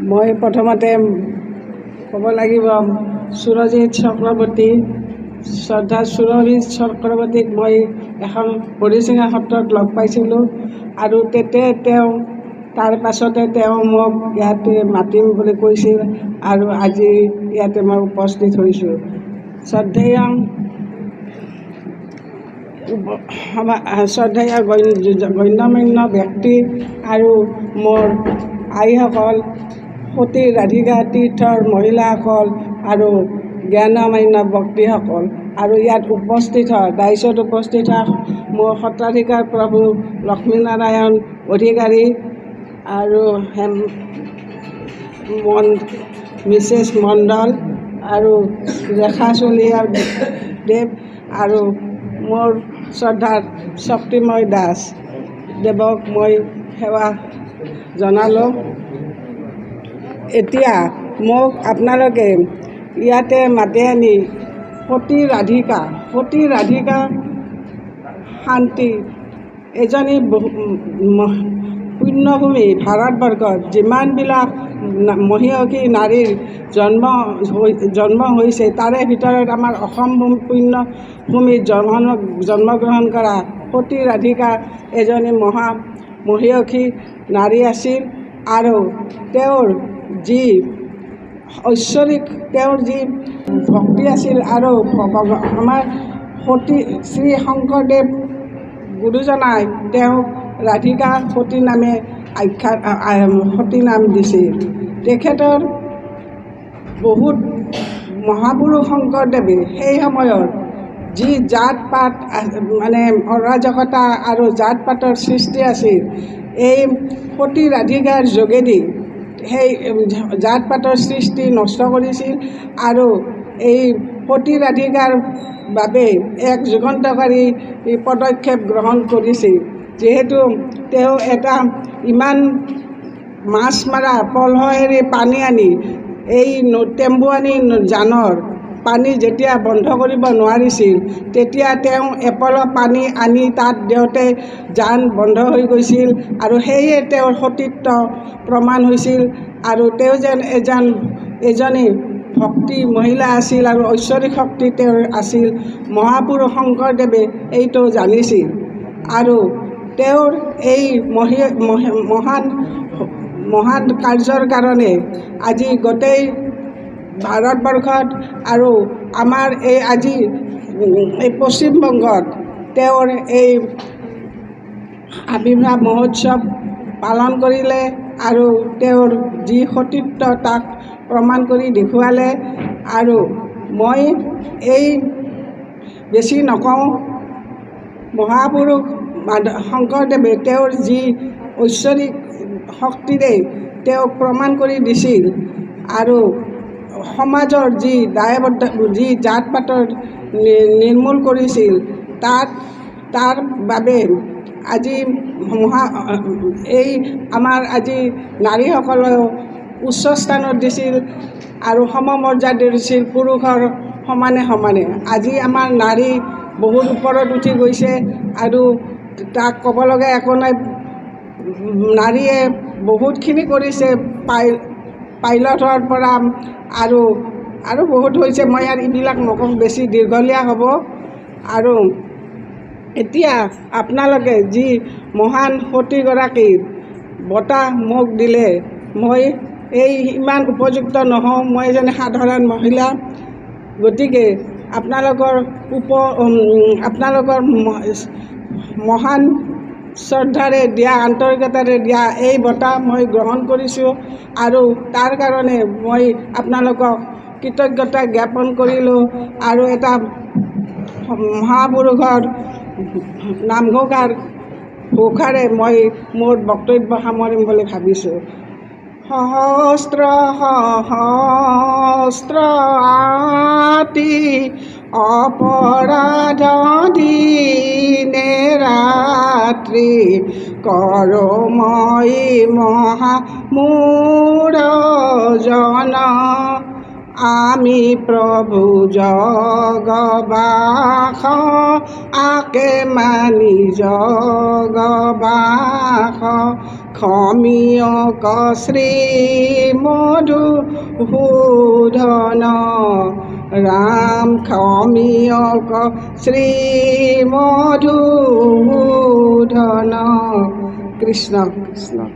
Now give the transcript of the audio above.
মই প্ৰথমতে ক'ব লাগিব সুৰজিত চক্ৰৱৰ্তী, শ্ৰদ্ধা সুৰজিত চক্ৰৱৰ্তীক মই এখন হৰিচিঙা সত্ৰত লগ পাইছিলোঁ আৰু তেতিয়াই তেওঁ, তাৰ পাছতে তেওঁ মোক ইয়াতে মাতিম বুলি কৈছিল আৰু আজি ইয়াতে মই উপস্থিত হৈছোঁ। শ্ৰদ্ধেয় শ্ৰদ্ধেয় গণ্য- গণ্যমান্য ব্যক্তি আৰু মোৰ আইসকল সতী ৰাধিকা তীৰ্থৰ মহিলাসকল আৰু জ্ঞানমান্য ব্যক্তিসকল আৰু ইয়াত উপস্থিত হয় দাইছত উপস্থিত হয় মোৰ সত্ৰাধিকাৰ প্ৰভু লক্ষ্মীনাৰায়ণ অধিকাৰী আৰু হেম মন মিছেছ মণ্ডল আৰু ৰেখা চলিহা দেৱ আৰু মোৰ শ্ৰদ্ধাৰ শক্তিময় দাস। দেৱক মই সেৱা জনালোঁ। এতিয়া মোক আপোনালোকে ইয়াতে মাতি আনি সতী ৰাধিকা সতী ৰাধিকা শান্তি এজনী পুণ্যভূমি ভাৰতবৰ্ষত যিমানবিলাক মহিয়সী নাৰীৰ জন্ম জন্ম হৈছে তাৰে ভিতৰত আমাৰ অসম পুণ্যভূমিত জন্ম জন্মগ্ৰহণ কৰা সতী ৰাধিকা এজনী মহা মহিয়সী নাৰী আছিল আৰু তেওঁৰ যি ঐশ্বৰিক তেওঁৰ যি ভক্তি আছিল আৰু আমাৰ সতী শ্ৰী শংকৰদেৱ গুৰুজনাই তেওঁক ৰাধিকা সতী নামে আখ্যা সতী নাম দিছিল। তেখেতৰ বহুত মহাপুৰুষ শংকৰদেৱে সেই সময়ত যি জাত পাত মানে অৰাজকতা আৰু জাত পাতৰ সৃষ্টি আছিল এই সতী ৰাধিকাৰ যোগেদি সেই জাত পাতৰ সৃষ্টি নষ্ট কৰিছিল আৰু এই সতী ৰাধিকাৰ বাবে এক যুগান্তকাৰী পদক্ষেপ গ্ৰহণ কৰিছিল, যিহেতু তেওঁ এটা ইমান মাছ মাৰা পলহেৰে পানী আনি এই টেম্বুৱানী জানৰ পানী যেতিয়া বন্ধ কৰিব নোৱাৰিছিল তেতিয়া তেওঁ এপল' পানী আনি তাত দিওঁতে জান বন্ধ হৈ গৈছিল আৰু সেয়ে তেওঁৰ সতীত্ব প্ৰমাণ হৈছিল আৰু তেওঁ যেন এজন এজনী ভক্তি মহিলা আছিল আৰু ঐশ্বৰিক শক্তি তেওঁৰ আছিল। মহাপুৰুষ শংকৰদেৱে এইটো জানিছিল আৰু তেওঁৰ এই মহি- মহান মহান কাৰ্যৰ কাৰণে আজি গোটেই ভাৰতবৰ্ষত আৰু আমাৰ এই আজি এই পশ্চিমবংগত তেওঁৰ এই আবিৰ্ভাৱ মহোৎসৱ পালন কৰিলে আৰু তেওঁৰ যি সতীত্ব তাক প্ৰমাণ কৰি দেখুৱালে আৰু মই এই বেছি নকওঁ মহাপুৰুষ মাধ শংকৰদেৱে তেওঁৰ যি ঐশ্বৰিক শক্তিৰে তেওঁক প্ৰমাণ কৰি দিছিল আৰু সমাজৰ যি দায়বদ্ধ যি জাত পাতৰ নিৰ্মূল কৰিছিল তাত তাৰ বাবে আজি মহা এই আমাৰ আজি নাৰীসকলেও উচ্চ স্থানত দিছিল আৰু সমমৰ্যাদা দিছিল পুৰুষৰ সমানে সমানে। আজি আমাৰ নাৰী বহুত ওপৰত উঠি গৈছে আৰু তাক ক'ব লগা একো নাই। নাৰীয়ে বহুতখিনি কৰিছে পাই পাইলটৰ পৰা আৰু আৰু বহুত হৈছে। মই আৰু এইবিলাক নকওঁ বেছি দীঘলীয়া হ'ব। আৰু এতিয়া আপোনালোকে যি মহান সতীগৰাকীৰ বঁটা মোক দিলে মই এই ইমান উপযুক্ত নহওঁ। মই এজনী সাধাৰণ মহিলা। গতিকে আপোনালোকৰ উপ আপোনালোকৰ মহান শ্ৰদ্ধাৰে দিয়া, আন্তৰিকতাৰে দিয়া এই বঁটা মই গ্ৰহণ কৰিছোঁ আৰু তাৰ কাৰণে মই আপোনালোকক কৃতজ্ঞতা জ্ঞাপন কৰিলোঁ আৰু এটা মহাপুৰুষৰ নামঘোষাৰ ঘোষাৰে মই মোৰ বক্তব্য সামৰিম বুলি ভাবিছোঁ। সহস্ৰ সহস্ৰ আতি অপৰাধ ৰাত্ৰি কৰো মই মহা মোৰ জন। আমি প্ৰভু জগবাস আকে মানি জগবাস। খমিয়ক শ্ৰী মধুসূধন রাম খমিয়ক শ্রী মধুধন কৃষ্ণ। কৃষ্ণ।